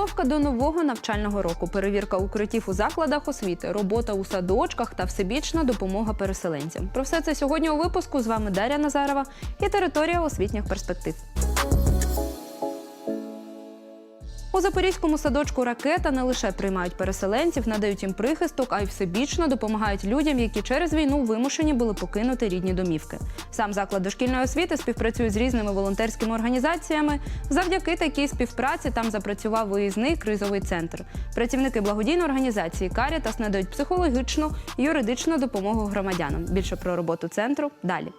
Підготовка до нового навчального року, перевірка укриттів у закладах освіти, робота у садочках та всебічна допомога переселенцям. Про все це сьогодні у випуску з вами Дар'я Назарова і територія освітніх перспектив. У запорізькому садочку ракета не лише приймають переселенців, надають їм прихисток, а й всебічно допомагають людям, які через війну вимушені були покинути рідні домівки. Сам заклад дошкільної освіти співпрацює з різними волонтерськими організаціями. Завдяки такій співпраці там запрацював виїзний кризовий центр. Працівники благодійної організації Карітас надають психологічну і юридичну допомогу громадянам. Більше про роботу центру далі.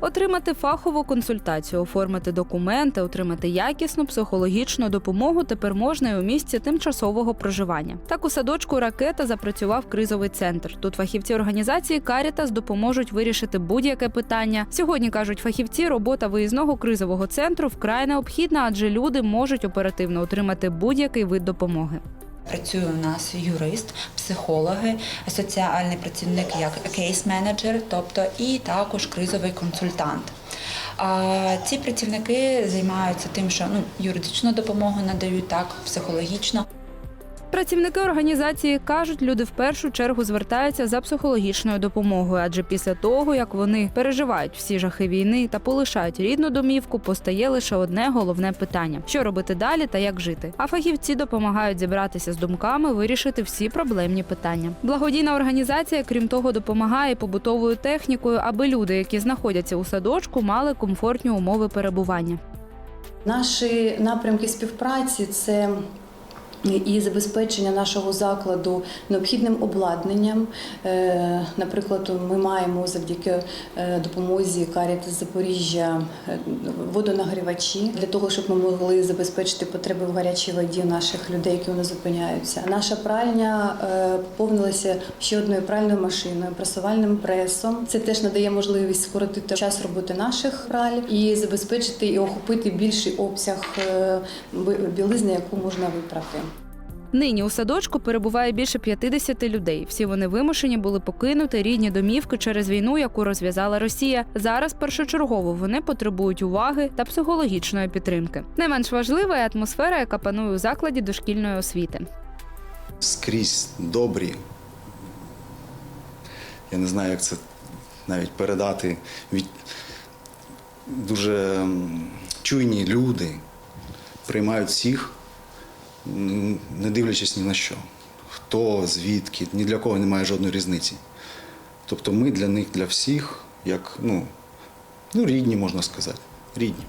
Отримати фахову консультацію, оформити документи, отримати якісну психологічну допомогу тепер можна і у місці тимчасового проживання. Так у садочку ракета запрацював кризовий центр. Тут фахівці організації Карітас допоможуть вирішити будь-яке питання. Сьогодні кажуть фахівці, робота виїзного кризового центру вкрай необхідна, адже люди можуть оперативно отримати будь-який вид допомоги. Працює у нас юрист, психологи, соціальний працівник як кейс-менеджер, тобто і також кризовий консультант. А ці працівники займаються тим, що ну, юридичну допомогу надають так, психологічно. Працівники організації кажуть, люди в першу чергу звертаються за психологічною допомогою, адже після того, як вони переживають всі жахи війни та полишають рідну домівку, постає лише одне головне питання: що робити далі та як жити. А фахівці допомагають зібратися з думками, вирішити всі проблемні питання. Благодійна організація, крім того, допомагає побутовою технікою, аби люди, які знаходяться у садочку, мали комфортні умови перебування. Наші напрямки співпраці це і забезпечення нашого закладу необхідним обладнанням. Е, Наприклад, ми маємо завдяки е, допомозі Каріти Запоріжжя е, водонагрівачі для того, щоб ми могли забезпечити потреби в гарячій воді наших людей, які нас зупиняються. Наша пральня поповнилася ще одною пральною машиною, пресувальним пресом. Це теж надає можливість скоротити час роботи наших праль і забезпечити і охопити більший обсяг білизни, яку можна випрати. Нині у садочку перебуває більше 50 людей. Всі вони вимушені були покинути рідні домівки через війну, яку розв'язала Росія. Зараз першочергово вони потребують уваги та психологічної підтримки. Не менш важлива і атмосфера, яка панує у закладі дошкільної освіти. скрізь добрі. Я не знаю, як це навіть передати. Від... Дуже чуйні люди приймають всіх, не дивлячись ні на що. Хто, звідки, ні для кого немає жодної різниці. Тобто ми для них, для всіх, як ну, ну рідні, можна сказати. Рідні.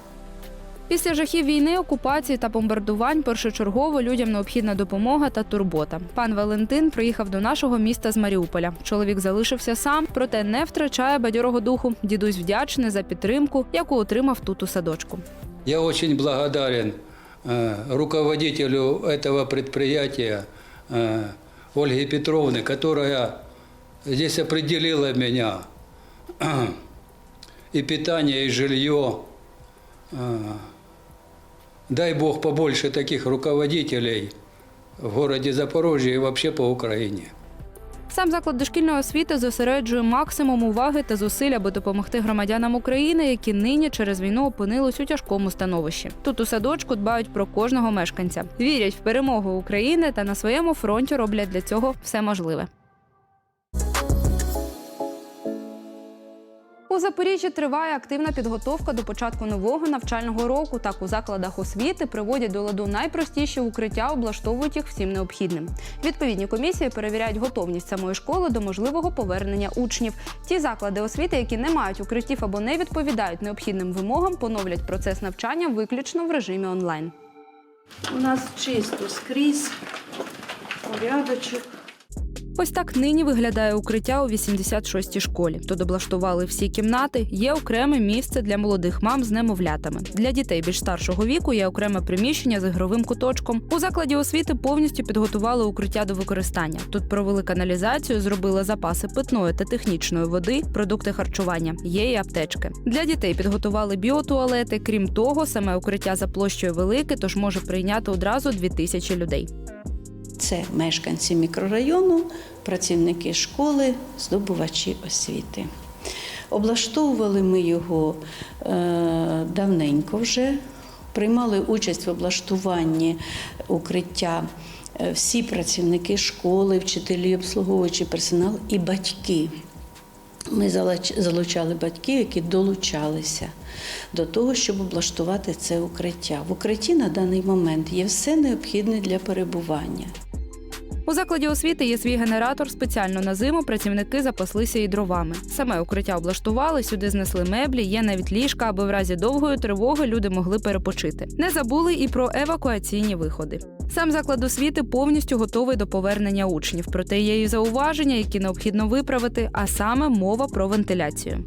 Після жахів війни, окупації та бомбардувань першочергово людям необхідна допомога та турбота. Пан Валентин приїхав до нашого міста з Маріуполя. Чоловік залишився сам, проте не втрачає бадьорого духу. Дідусь вдячний за підтримку, яку отримав тут у садочку. Я очень благодарен руководителю этого предприятия э, Ольге Петровне, которая здесь определила меня и питание, и жилье. Э, Дай Бог побольше таких руководителей в городе Запорожье и вообще по Украине. Сам заклад дошкільної освіти зосереджує максимум уваги та зусиль, аби допомогти громадянам України, які нині через війну опинились у тяжкому становищі. Тут у садочку дбають про кожного мешканця, вірять в перемогу України та на своєму фронті роблять для цього все можливе. Запоріжжі триває активна підготовка до початку нового навчального року. Так у закладах освіти приводять до ладу найпростіші укриття, облаштовують їх всім необхідним. Відповідні комісії перевіряють готовність самої школи до можливого повернення учнів. Ті заклади освіти, які не мають укриттів або не відповідають необхідним вимогам, поновлять процес навчання виключно в режимі онлайн. У нас чисто скрізь, порядочок. Ось так нині виглядає укриття у 86-й школі. Тут облаштували всі кімнати. Є окреме місце для молодих мам з немовлятами. Для дітей більш старшого віку є окреме приміщення з ігровим куточком. У закладі освіти повністю підготували укриття до використання. Тут провели каналізацію, зробили запаси питної та технічної води, продукти харчування. Є і аптечки. Для дітей підготували біотуалети. Крім того, саме укриття за площею велике, тож може прийняти одразу 2000 людей. Це мешканці мікрорайону, працівники школи, здобувачі освіти. Облаштовували ми його е, давненько вже. Приймали участь в облаштуванні укриття е, всі працівники школи, вчителі, обслуговуючий персонал і батьки. Ми залучали батьків, які долучалися до того, щоб облаштувати це укриття. В укритті на даний момент є все необхідне для перебування. У закладі освіти є свій генератор. Спеціально на зиму працівники запаслися і дровами. Саме укриття облаштували, сюди знесли меблі, є навіть ліжка, аби в разі довгої тривоги люди могли перепочити. Не забули і про евакуаційні виходи. Сам заклад освіти повністю готовий до повернення учнів, проте є і зауваження, які необхідно виправити, а саме мова про вентиляцію.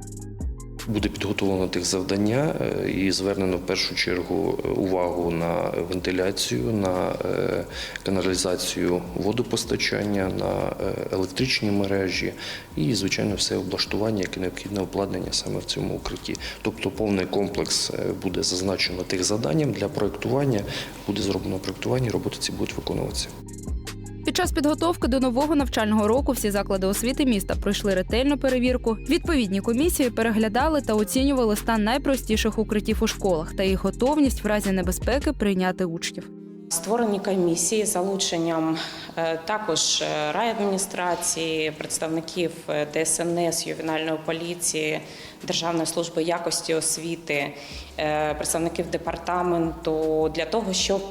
Буде підготовлено тих завдання е, і звернено в першу чергу е, увагу на вентиляцію, на е, каналізацію водопостачання, на електричні мережі і, звичайно, все облаштування, яке необхідне обладнання саме в цьому укритті. Тобто повний комплекс буде зазначено тих завданням для проєктування, буде зроблено проєктування, роботи ці будуть виконуватися. Під час підготовки до нового навчального року всі заклади освіти міста пройшли ретельну перевірку. Відповідні комісії переглядали та оцінювали стан найпростіших укриттів у школах та їх готовність в разі небезпеки прийняти учнів. Створені комісії залученням е, також е, райадміністрації, представників е, ДСНС, ювенальної поліції, Державної служби якості освіти, представників департаменту для того, щоб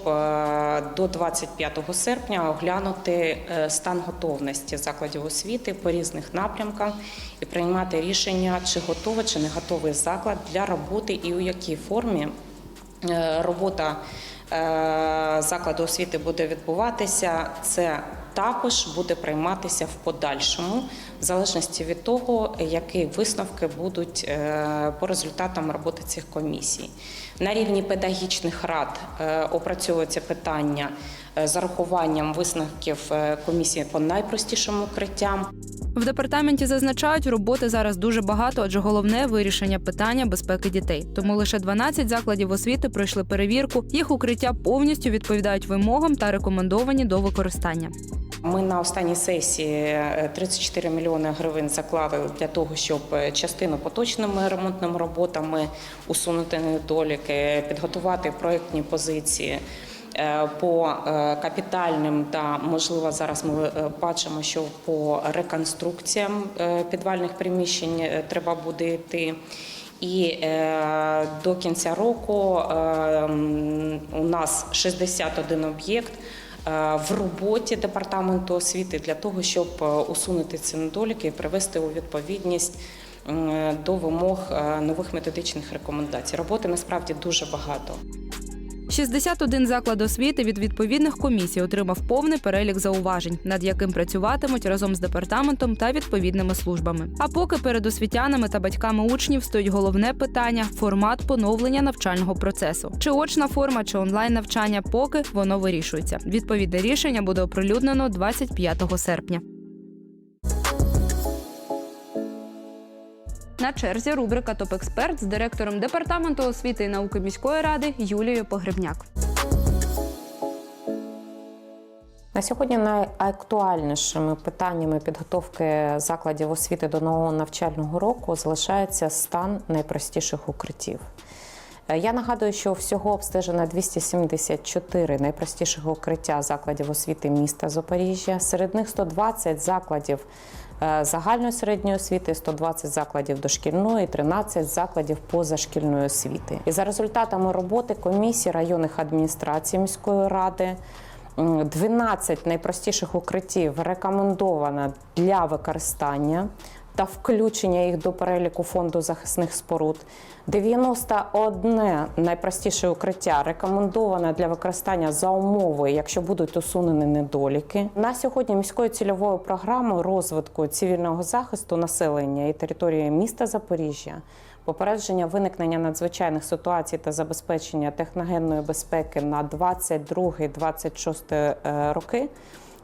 до 25 серпня оглянути стан готовності закладів освіти по різних напрямках і приймати рішення, чи готовий, чи не готовий заклад для роботи і у якій формі робота закладу освіти буде відбуватися, це також буде прийматися в подальшому, в залежності від того, які висновки будуть е, по результатам роботи цих комісій. На рівні педагогічних рад е, опрацьовується питання е, з урахуванням висновків е, комісії по найпростішим укриттям. В департаменті зазначають, роботи зараз дуже багато, адже головне вирішення питання безпеки дітей. Тому лише 12 закладів освіти пройшли перевірку. Їх укриття повністю відповідають вимогам та рекомендовані до використання. Ми на останній сесії е, 34 мільйони гривень заклали для того, щоб е, частину поточними ремонтними роботами усунути недоліки, підготувати проєктні позиції. Е, По е, капітальним та можливо зараз ми е, бачимо, що по реконструкціям підвальних приміщень треба буде йти. І до кінця року у нас 61 об'єкт в роботі департаменту освіти для того, щоб усунути ці недоліки і привести у відповідність до вимог нових методичних рекомендацій. Роботи насправді дуже багато. 61 заклад освіти від відповідних комісій отримав повний перелік зауважень, над яким працюватимуть разом з департаментом та відповідними службами. А поки перед освітянами та батьками учнів стоїть головне питання формат поновлення навчального процесу. Чи очна форма, чи онлайн навчання, поки воно вирішується. Відповідне рішення буде оприлюднено 25 серпня. На черзі рубрика Топ-експерт з директором департаменту освіти і науки міської ради Юлією Погребняк. На сьогодні найактуальнішими питаннями підготовки закладів освіти до нового навчального року залишається стан найпростіших укриттів. Е, Я нагадую, що всього обстежено 274 найпростіших укриття закладів освіти міста Запоріжжя. Серед них 120 закладів загальної середньої освіти, 120 закладів дошкільної, 13 закладів позашкільної освіти. І за результатами роботи комісії районних адміністрацій міської ради. 12 найпростіших укриттів рекомендовано для використання та включення їх до переліку фонду захисних споруд. 91 найпростіше укриття рекомендовано для використання за умови, якщо будуть усунені недоліки. На сьогодні міською цільовою програмою розвитку цивільного захисту населення і території міста Запоріжжя попередження виникнення надзвичайних ситуацій та забезпечення техногенної безпеки на 22-26 е, роки.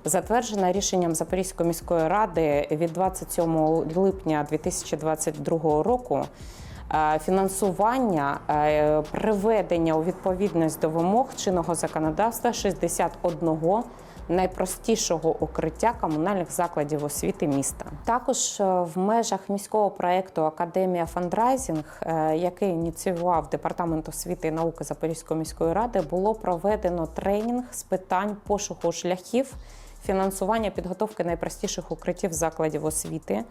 Затверджена рішенням Запорізької міської ради від 27 липня 2022 року. е, Фінансування е, приведення у відповідність до вимог чинного законодавства 61 найпростішого укриття комунальних закладів освіти міста. Також е, в межах міського проєкту Академія фандрайзінг, який ініціював департамент освіти і науки Запорізької міської ради, було проведено тренінг з питань пошуку шляхів фінансування підготовки найпростіших укриттів закладів освіти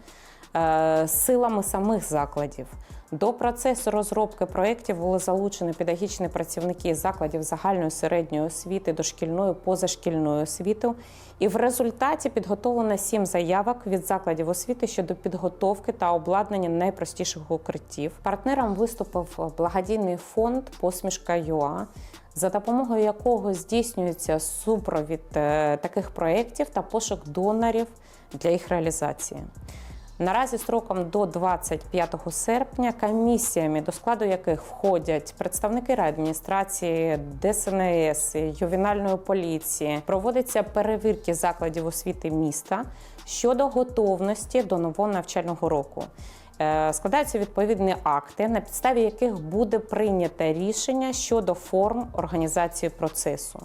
е, силами самих закладів. До процесу розробки проєктів були залучені педагогічні працівники закладів загальної середньої освіти, дошкільної, позашкільної освіти. І в результаті підготовлено сім заявок від закладів освіти щодо підготовки та обладнання найпростіших укриттів. Партнером виступив благодійний фонд Посмішка ЮА, за допомогою якого здійснюється супровід е, таких проєктів та пошук донорів для їх реалізації. Наразі строком до 25 серпня комісіями, до складу яких входять представники райадміністрації, ДСНС, ювенальної поліції, проводяться перевірки закладів освіти міста щодо готовності до нового навчального року. Е, Складаються відповідні акти, на підставі яких буде прийнято рішення щодо форм організації процесу.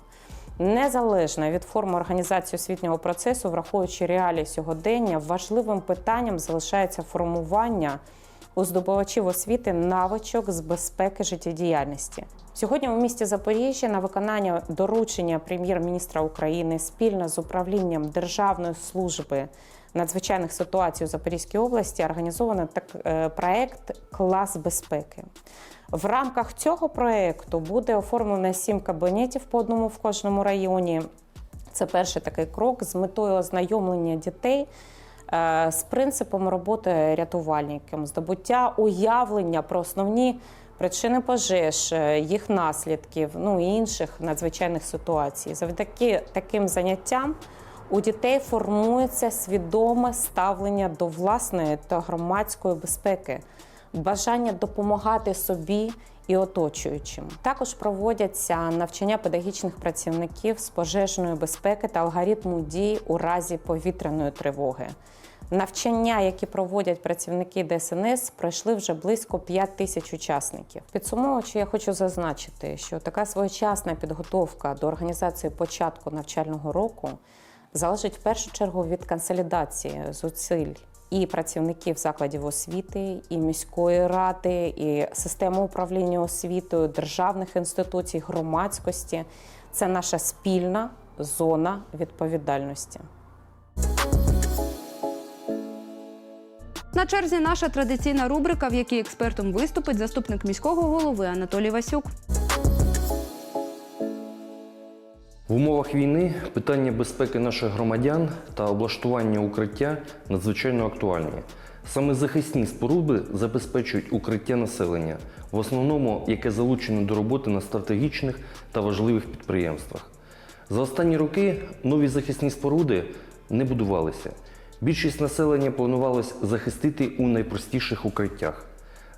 Незалежно від форми організації освітнього процесу, враховуючи реалії сьогодення, важливим питанням залишається формування у здобувачів освіти навичок з безпеки життєдіяльності. Сьогодні у місті Запоріжжя на виконання доручення прем'єр-міністра України спільно з управлінням Державної служби надзвичайних ситуацій у Запорізькій області організовано так е, проект Клас безпеки. В рамках цього проекту буде оформлено сім кабінетів по одному в кожному районі. Це перший такий крок з метою ознайомлення дітей з принципом роботи рятувальником, здобуття уявлення про основні причини пожеж, е, їх наслідків, ну і інших надзвичайних ситуацій. Завдяки таким заняттям у дітей формується свідоме ставлення до власної та громадської безпеки, бажання допомагати собі і оточуючим. Також проводяться навчання педагогічних працівників з пожежної безпеки та алгоритму дій у разі повітряної тривоги. Навчання, які проводять працівники ДСНС, пройшли вже близько 5 тисяч учасників. Підсумовуючи, я хочу зазначити, що така своєчасна підготовка до організації початку навчального року залежить в першу чергу від консолідації зусиль і працівників закладів освіти, і міської ради, і системи управління освітою, державних інституцій, громадськості. Це наша спільна зона відповідальності. На черзі наша традиційна рубрика, в якій експертом виступить заступник міського голови Анатолій Васюк. В умовах війни питання безпеки наших громадян та облаштування укриття надзвичайно актуальні. Саме захисні споруди забезпечують укриття населення, в основному яке залучено до роботи на стратегічних та важливих підприємствах. За останні роки нові захисні споруди не будувалися. Більшість населення планувалось захистити у найпростіших укриттях.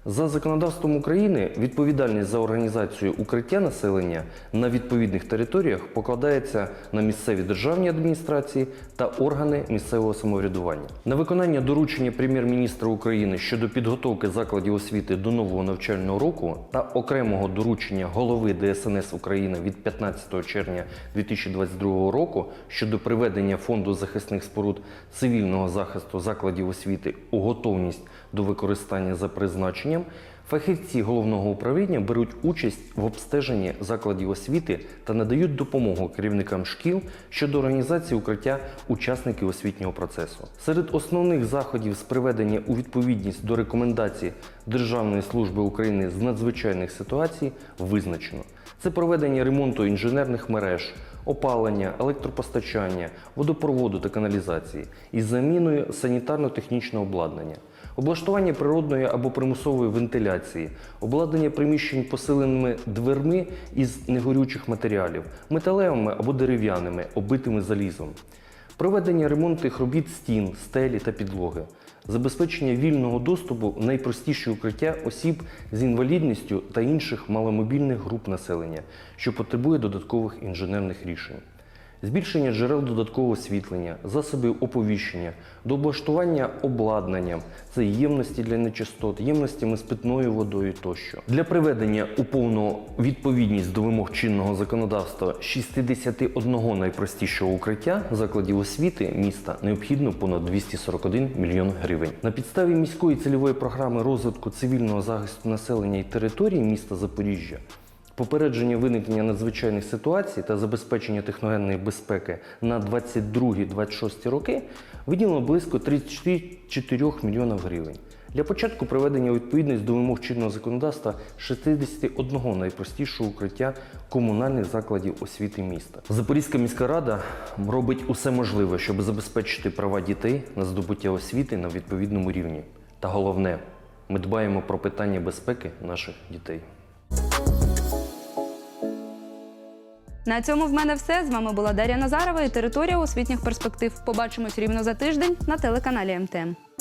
За законодавством України відповідальність за організацію укриття населення на відповідних територіях покладається на місцеві державні адміністрації та органи місцевого самоврядування. На виконання доручення прем'єр-міністра України щодо підготовки закладів освіти до нового навчального року та окремого доручення голови ДСНС України від 15 червня 2022 року щодо приведення фонду захисних споруд цивільного захисту закладів освіти у готовність до використання за призначенням, фахівці головного управління беруть участь в обстеженні закладів освіти та надають допомогу керівникам шкіл щодо організації укриття учасників освітнього процесу. Серед основних заходів з приведення у відповідність до рекомендацій Державної служби України з надзвичайних ситуацій визначено. Це проведення ремонту інженерних мереж, опалення, електропостачання, водопроводу та каналізації із заміною санітарно-технічного обладнання, облаштування природної або примусової вентиляції, обладнання приміщень посиленими дверми із негорючих матеріалів, металевими або дерев'яними, оббитими залізом. Проведення ремонтних робіт стін, стелі та підлоги, забезпечення вільного доступу в найпростіші укриття осіб з інвалідністю та інших маломобільних груп населення, що потребує додаткових інженерних рішень. Збільшення джерел додаткового освітлення, засобів оповіщення, до облаштування обладнанням, це ємності для нечистот, ємностями з питною водою тощо. Для приведення у повну відповідність до вимог чинного законодавства 61 найпростішого укриття закладів освіти міста необхідно понад 241 мільйон гривень. На підставі міської цільової програми розвитку цивільного захисту населення і території міста Запоріжжя Попередження виникнення надзвичайних ситуацій та забезпечення техногенної безпеки на 22-26 роки виділено близько 34 мільйонів гривень. Для початку приведення відповідність до вимог чинного законодавства 61 найпростішого укриття комунальних закладів освіти міста. Запорізька міська рада робить усе можливе, щоб забезпечити права дітей на здобуття освіти на відповідному рівні. Та головне, ми дбаємо про питання безпеки наших дітей. На цьому в мене все. З вами була Дар'я Назарова і територія освітніх перспектив. Побачимось рівно за тиждень на телеканалі МТМ.